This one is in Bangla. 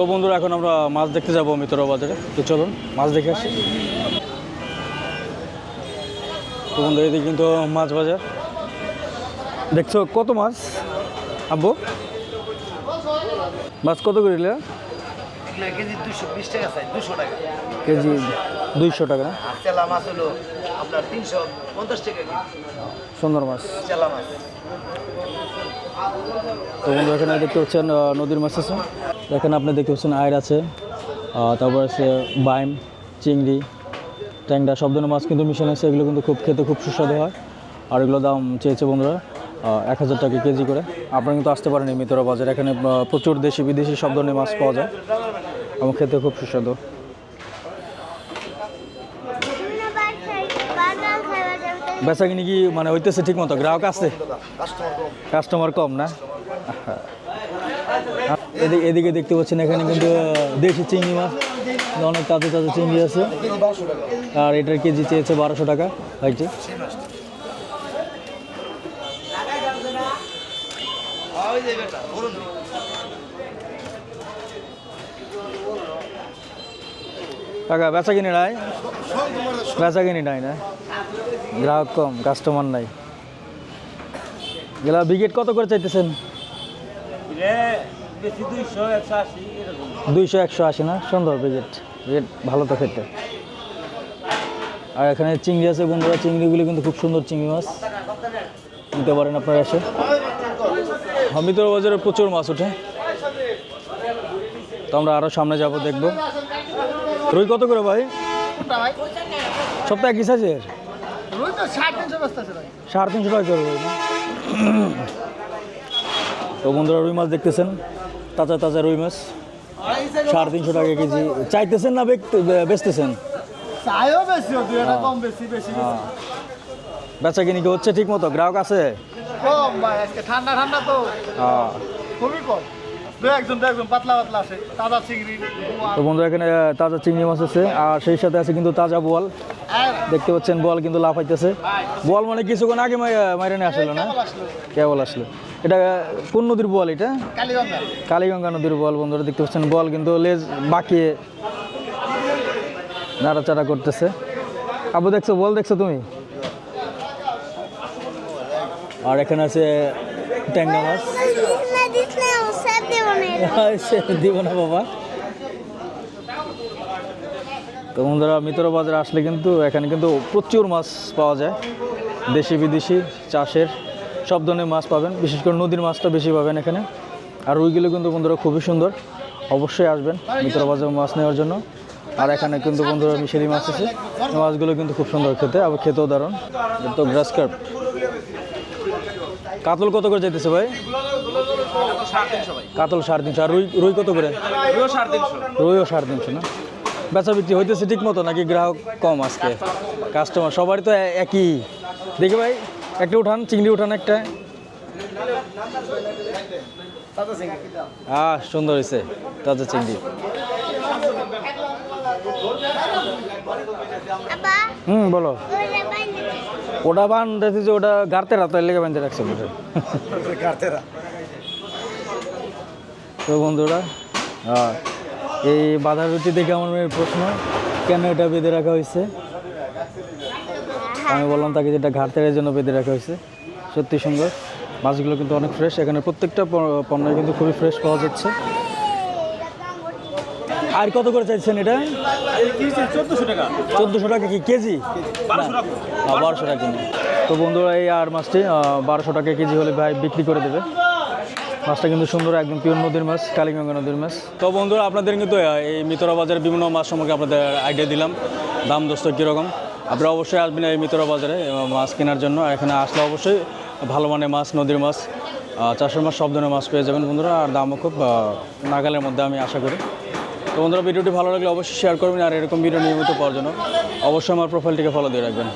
তো বন্ধুরা এখন আমরা মাছ দেখতে যাব মিত্র বাজারে। তো চলুন মাছ দেখে আসি। তো বন্ধু এদিকে কিন্তু মাছ বাজার। দেখছ কত মাছ? আব্বু? মাছ কত করে নিলে? কেজি দুশো বিশ টাকা চাই দুশো টাকা। কেজি দুইশো টাকা না? চেলা মাছ হলো আপনার তিনশো পঞ্চাশ টাকা সুন্দর মাছ। চেলা মাছ। তো বন্ধু, এখানে দেখতে পাচ্ছেন নদীর মাছ আছে এখানে আপনি দেখতে পাচ্ছেন আয়ের আছে তারপর আছে বাইম, চিংড়ি, ট্যাংরা, সব ধরনের মাছ কিন্তু মিশানো আছে। এগুলো কিন্তু খুব খেতে খুব সুস্বাদু হয়। আর এগুলো দাম চেয়েছে বন্ধুরা এক হাজার টাকা কেজি করে। আপনারা কিন্তু আসতে পারেন মিতরা বাজার। এখানে প্রচুর দেশি বিদেশি সব ধরনের মাছ পাওয়া যায় এবং খেতে খুব সুস্বাদু। বেচা কিনি কি মানে হইতেছে ঠিক মতো গ্রাহক আছে? কাস্টমার কম না? এদিকে দেখতে পাচ্ছেন এখানে কিন্তু দেশি চিংড়ি মাছ। অনেক তাজা তাজা চিংড়ি আছে। আর এটার কেজি চেয়েছে বারোশো টাকা। ভাইটি সেই মাছটা ওই যে বেটা বলুন টাকা বেচা কিনে নাই? বেচা কিনি নাই না? গ্রাহক কম কাস্টমার নাই। গেলা বিকেট কত করে চাইতেছেন? দুইশো একশো আশি না? সুন্দর বিকেট বিকেট ভালো তো খেতে। আর এখানে চিংড়ি আছে বন্ধুরা। চিংড়িগুলি কিন্তু খুব সুন্দর চিংড়ি মাছ। নিতে পারেন আপনারা এসে। হমিতর বাজারে প্রচুর মাছ ওঠে। তো আমরা আরও সামনে যাব দেখব। রুই কত করে ভাই? সপ্তাহে কি সাইজের সাড়ে তিনশো টাকা করে রুই তো বন্ধুরা রুই মাছ দেখতেছেন? তাজা তাজা রুই মাছ। সাড়ে তিনশো টাকা কেজি। চাইতেছেন না বেচতে- বেচতেছেন। বেচা কিনি হচ্ছে ঠিক মতো? গ্রাহক আছে? ঠান্ডা ঠান্ডা তো। খুবই কম। তো বন্ধুরা এখানে তাজা চিংড়ি মাছ আছে আর সেই সাথে আছে কিন্তু তাজা বোয়াল। দেখতে পাচ্ছেন বল কিন্তু লাফাইতেছে বল মানে কিছুক্ষণ আগে মাই- মাইরে নিয়ে আসলো না? কেবল আসলো। এটা কোন নদীর বল এটা? কালীগঙ্গা। কালীগঙ্গা নদীর বল বন্ধুরা দেখতে পাচ্ছেন বল কিন্তু লেজ বাঁকিয়ে নাড়াচাড়া করতেছে। আবু দেখছ বল দেখছ তুমি? আর এখানে আছে ট্যাংরা মাছ। দিব না বাবা। তো বন্ধুরা, মিত্র বাজারে আসলে কিন্তু এখানে কিন্তু প্রচুর মাছ পাওয়া যায়। দেশি, বিদেশি চাষের সব ধরনের মাছ পাবেন, বিশেষ করে নদীর মাছটা বেশি পাবেন এখানে। আর ওইগুলো কিন্তু বন্ধুরা খুবই সুন্দর। অবশ্যই আসবেন মিত্র বাজারে মাছ নেওয়ার জন্য। আর এখানে কিন্তু বন্ধুরা মিশেলি মাছ আছে। মাছগুলো কিন্তু খুব সুন্দর খেতে, আবার খেতেও দারুণ। তো গ্রাস কার্প। কাতল কত করে যেতেছে ভাই? কাতল সাড়ে তিনশো। আর রুই রুই কত করে? রুইও সাড়ে তিনশো না? বেচা বিক্রি হইতেছে ঠিক মতো নাকি গ্রাহক কম আজকে? কাস্টমার সবারই তো একই। দেখি ভাই একটা উঠান চিংড়ি উঠান একটা। আহ সুন্দর হয়েছে তাজা চিংড়ি। হুম বলো। ওটা বান দেখছি যে ওটা গাড়তে রাত লেগে বাঁধতে রাখছে ওটা কার্তেরা তো বন্ধুরা আহ, এই বাধা রুটি দেখে আমার মেয়ের প্রশ্ন কেন এটা বেঁধে রাখা হয়েছে? আমি বললাম তাকে যেটা ঘাটতের জন্য বেঁধে রাখা হয়েছে। সত্যি সুন্দর মাছগুলো কিন্তু অনেক ফ্রেশ এখানে প্রত্যেকটা পণ্য কিন্তু খুবই ফ্রেশ পাওয়া যাচ্ছে। আর কত করে চাইছেন এটা? চোদ্দশো টাকা। চোদ্দোশো টাকা কি কেজি? বারোশো টাকা। তো বন্ধুরা এই আর মাছটি বারোশো টাকা কেজি হলে ভাই বিক্রি করে দেবে। মাছটা কিন্তু সুন্দর একদম পিওর নদীর মাছ কালীগঙ্গা নদীর মাছ। তো বন্ধুরা আপনাদের কিন্তু এই মিতরা বাজারের বিভিন্ন মাছ সম্পর্কে আপনাদের আইডিয়া দিলাম। দাম দোস্ত কীরকম? আপনারা অবশ্যই আসবেন এই মিতরা বাজারে মাছ কেনার জন্য। এখানে আসলে অবশ্যই ভালো মানের মাছ নদীর মাছ চাষের মাছ সব ধরনের মাছ পেয়ে যাবেন বন্ধুরা। আর দামও খুব নাগালের মধ্যে আমি আশা করি। বন্ধুরা, ভিডিওটি ভালো লাগলে অবশ্যই শেয়ার করবেন আর এরকম ভিডিও নিয়মিত পাওয়ার জন্য অবশ্যই আমার প্রোফাইলটিকে ফলো দিয়ে রাখবেন।